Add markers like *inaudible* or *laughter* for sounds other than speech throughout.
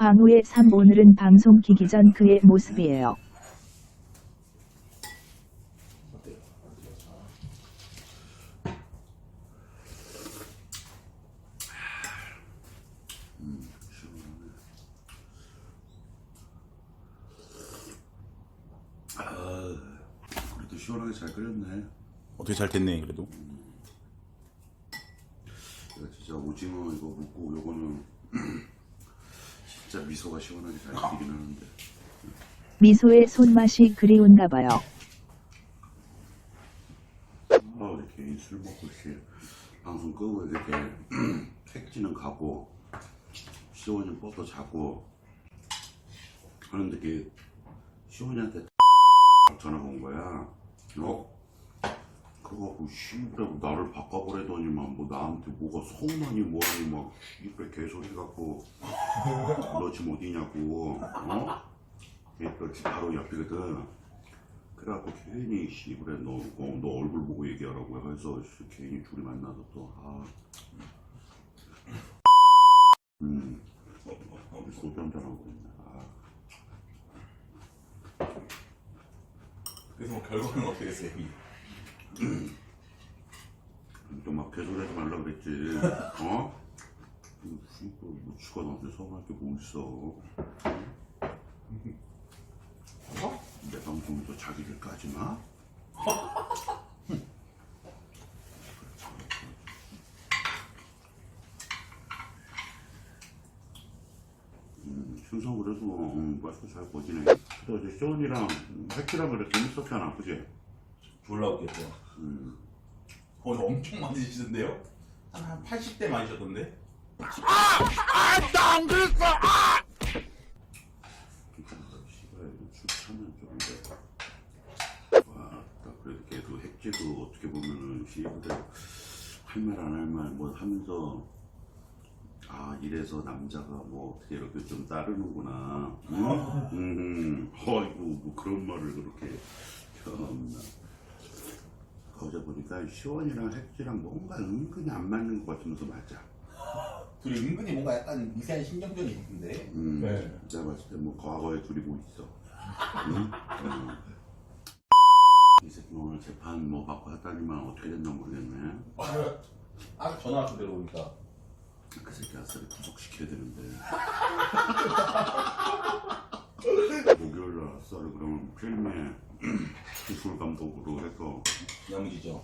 광우의 삶 오늘은 방송 키기 전 그의 모습이에요. 아, 그래도 시원하게 잘 끓였네. 어떻게 잘 됐네 그래도 내가 진짜 오징어 이거 먹고 요거는 진짜 미소가 시원하게 잘 끓이긴 하는데. 미소의 손맛이 그리운가 봐요. 아, 이렇게 술 먹고 씨 방송 끄고 이렇게 *clears throat* 택지는 가고 시원이 뻗어 자고 하는데 그 시원이한테 전화가 온 거야. 어? 그거갖고 씨부라고 나를 바꿔버리더니만 뭐 나한테 뭐가 서운하니 뭐하니 막 이빨 개소리 갖고 너 지금 어디냐고 어? 집 바로 옆이거든 그래갖고 괜히 씨부래 너, 어, 너 얼굴 보고 얘기하라고 해서 씨, 괜히 둘이 만나서 또 아. 음. 소주 한잔 하고 있네 아. 그래서 뭐 결과는 어떻게 됐어요? 또 막 개소리하지 말라 그랬지 *laughs* 어? 무슨 또 무치가 너한테 서운할 게 뭐 있어 어? 내 방송에서 자기를 까지 마? 음, 순서 그래도 음, 맛있게 잘 버지네 또 이제 쇼언이랑 핵이랑 그래 재밌었잖아 그지? 졸라 웃겼죠. 오늘 엄청 많이 드시던데요? 한, 한 80대 많으셨던데? 씨발 술 차면 좀 이제 와, 딱 그래도 걔도 핵제도 어떻게 보면은 씨부대 할말 안 할 말 뭐 하면서 아 이래서 남자가 뭐 어떻게 이렇게 좀 따르는구나. 응? *laughs* 음, 어이구 뭐 그런 말을 그렇게. *laughs* 참나 어제 보니까 시원이랑 핵지랑 뭔가 은근히 안 맞는 것 같으면서 맞아 둘이 은근히 뭔가 약간 미세한 신경전이 있는데 음, 네. 내가 봤을 때 뭐 과거에 둘이 뭐 있어. 응? 어. 이 새끼 오늘 재판 뭐 받고 하다니만 어떻게 됐나 모르겠네. 아까 전화 대로 보니까 그 새끼 아싸리 구속시켜야 되는데. *laughs* 목요일 날 아싸리 그러면 필름에 기술 감독으로 해서 야무지죠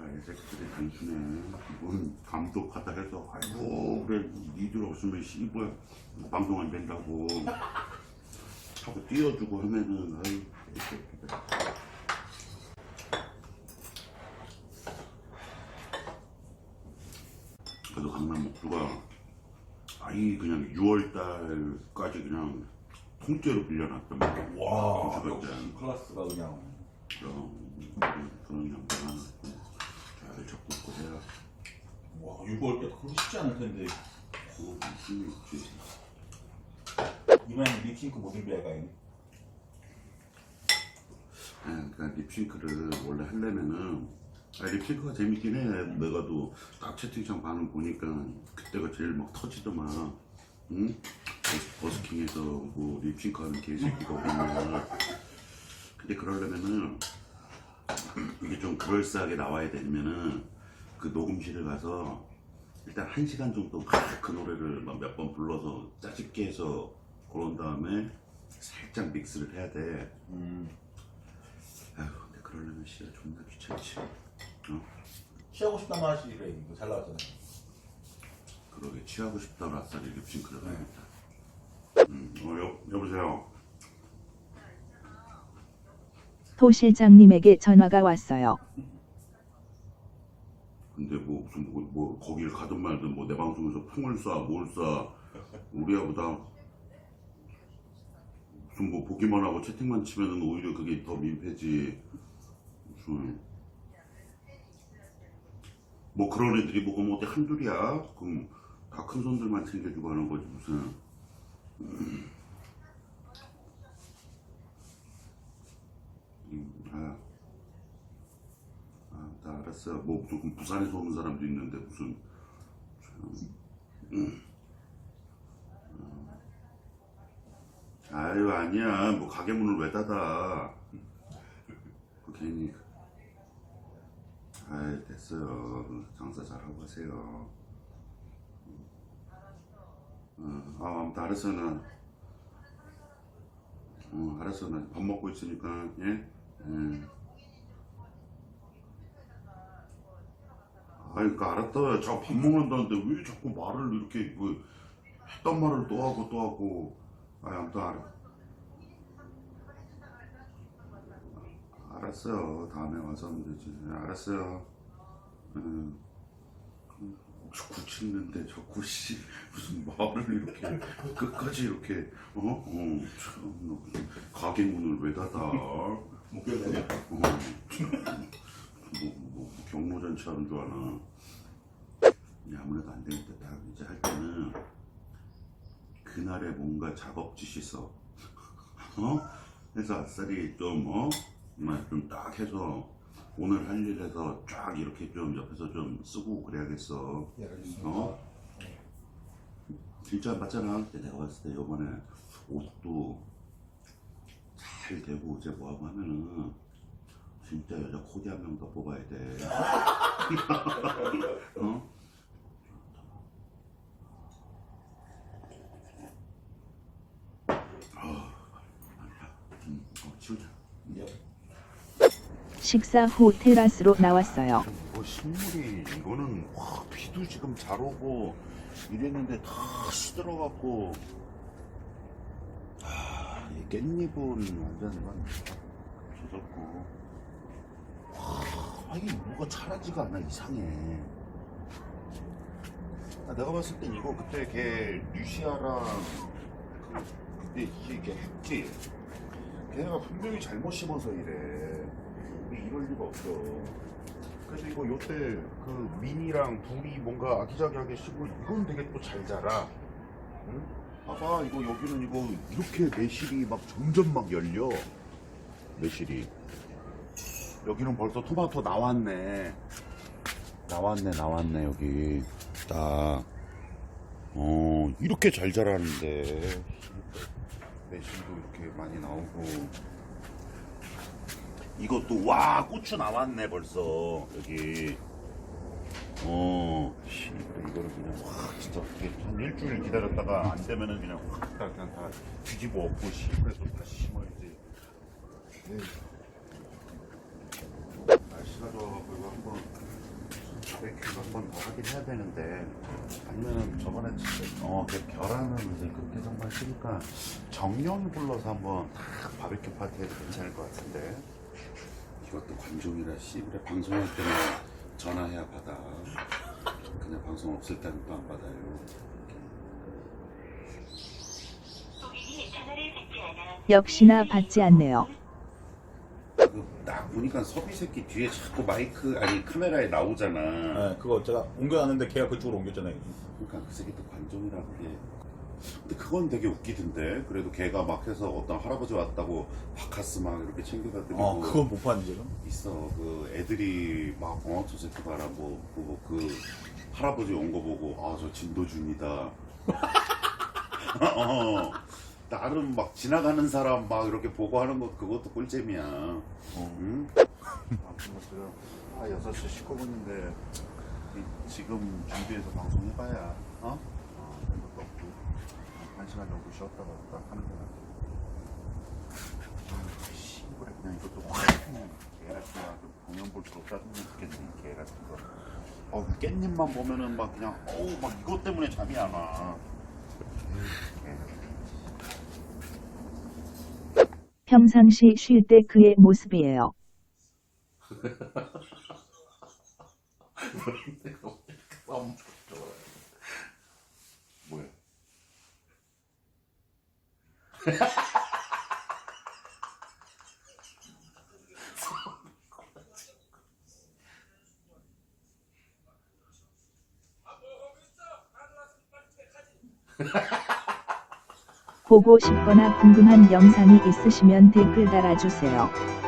아, 이 새끼들이 단순해. 뭔 감독하다 해서 아이고 그래 니들 없으면 씨발 방송 안 된다고 하고 띄워주고 하면은 아유 이 새끼들. 그래도 강남 목주가 아이 그냥 6월 달까지 그냥 통째로 말이야. 와 역시 일단. 클래스가 그냥 그럼 그런 양반 하나 있고 잘 잡고 있고 해야 와 6월 때 그렇게 쉽지 않을 텐데 그 힘이 있지. 이번에는 립싱크 못 준비할 까요 네, 그러니까 립싱크를 원래 하려면은 아, 립싱크가 재밌긴 해. 내가도 딱 채팅창 반응 보니까 그때가 제일 막 터지더만. 응? 버스- 버스킹에서 뭐 립싱크 하는 개새끼가 오면 근데 그러려면은 이게 좀 그럴싸하게 나와야 되면은 그 녹음실을 가서 일단 한 시간 정도 막그 노래를 몇 번 불러서 짜집게 해서 그런 다음에 살짝 믹스를 해야 돼. 음 아휴, 근데 그러려면 씨야 존나 귀찮지. 어? 취하고 싶단 말이래 이거 잘 나왔잖아요 그러게 취하고 싶다고 아싸리 립싱크를 해야겠다. 음, 어, 여, 여보세요. 토 실장님에게 전화가 왔어요. 근데 뭐 무슨 뭐, 뭐 거기를 가든 말든 뭐 내 방송에서 풍을 쏴, 뭘 쏴, 우리하고 다 무슨 뭐 보기만 하고 채팅만 치면은 오히려 그게 더 민폐지. 무슨 뭐 그런 애들이 뭐가 뭐 어디 한둘이야? 그럼 아, 다큰 손들만 챙겨주고 하는 거지 무슨. 음. 아나 알았어. 뭐 조금 부산에서 오는 사람도 있는데 무슨. 참, 음. 음. 아유 아니야. 뭐 가게 문을 왜 닫아? 그 괜히. 아 됐어요. 장사 잘하고 가세요. 어, 아 아무튼 알았어 나. 어, 알았어 나. 밥 먹고 있으니까 예? 예. 아니 그니까 알았다. 자꾸 밥 먹는다는데 왜 자꾸 말을 이렇게 뭐 했던 말을 또 하고 또 하고. 아니 아무튼 알아 알았어요. 다음에 와서 하면 되지. 알았어요. 응. 저 굳히는데 자꾸 씨 무슨 말을 이렇게 끝까지 이렇게 어? 어, 참, 가게 문을 왜 닫아 목표는 어, 뭐, 뭐 경로잔치 하는 줄 아나 이제 아무래도 안 되겠다 딱 이제 할 때는 그날에 뭔가 작업 짓이 있어 *laughs* 어? 그래서 아싸리 좀 어? 좀 딱 해서 오늘 할일 해서 쫙 이렇게 좀 옆에서 좀 쓰고 그래야겠어 예 알겠습니다. 어? 진짜 맞잖아. 근데 내가 봤을 때 이번에 옷도 잘 되고 이제 뭐하고 하면은 진짜 여자 코디 한 명 더 뽑아야 돼. *laughs* 어? 아, 말이야. 음, 어, 치우자. 예. 식사 후 테라스로 나왔어요. 뭐 식물이 이거는 와 비도 지금 잘 오고 이랬는데 다 시들어갖고. 아, 이 깻잎은 완전 이건 젖었고. 와 이게 뭐가 자라지가 않아 이상해. 아, 내가 봤을 땐 이거 그때 걔 류시아랑 그, 그때 이게 했지 걔네가 분명히 잘못 심어서 이래 이럴 리가 없어 그래서 이거 요때 그 미니랑 둘이 뭔가 아기자기하게 쉬고 이건 되게 또 잘 자라. 응? 봐봐 이거 여기는 이거 이렇게 매실이 막 점점 막 열려. 매실이. 여기는 벌써 토마토 나왔네. 나왔네 나왔네 여기 딱. 어 이렇게 잘 자라는데 매실도 이렇게 많이 나오고. 이것도 와 고추 나왔네 벌써. 여기. 어. 씨, 이거를 그냥 와 진짜 한 일주일 기다렸다가 안 되면은 그냥 확 다 그냥 다 뒤집어 엎고 씨 그래서 다시 심어야지. 날씨가 좋아갖고 이거 한번 바베큐 한번 더 하긴 해야 되는데 아니면은 저번에 어걔 결혼은 이제 그렇게 정말 쉬니까 정년 불러서 한번 딱 바베큐 파티 해도 괜찮을 것 같은데 이것도 관종이라 씨. 그래 방송할 때는 전화해야 받아. 그냥 방송 없을 때는 또 안 받아요. 역시나 받지 않네요. 그딱 보니까 섭이 새끼 뒤에 자꾸 마이크 아니 카메라에 나오잖아. 네, 그거 제가 옮겨놨는데 걔가 그쪽으로 옮겼잖아요. 그러니까 그 새끼 또 관종이라 그게 근데 그건 되게 웃기던데. 그래도 걔가 막 해서 어떤 할아버지 왔다고 바카스 막 이렇게 챙겨다 드리고 어, 그건 못 봤는데 지금. 있어. 그 애들이 막어저 새끼 봐라. 뭐 그, 그 할아버지 온 거 보고 아 저 진도준이다. *laughs* 어. 나름 막 지나가는 사람 막 이렇게 보고 하는 것 그것도 꿀잼이야. 응? 아무튼 뭐 지금 아 6시 19분인데 지금 준비해서 방송 해봐야 어? 한 시간 정도 쉬었다가 딱 하는 거야 아, 씨부레 그냥 이것도 확 그냥 개 같은 거 공연 볼수록 짜증나 죽겠네 개 같은 거. 어, 그 깻잎만 보면은 막 그냥 어우 막 이것 때문에 잠이 안 와. 평상시 쉴 때 그의 모습이에요. *laughs* 뭐야? 보고 싶거나 궁금한 영상이 있으시면 댓글 달아주세요.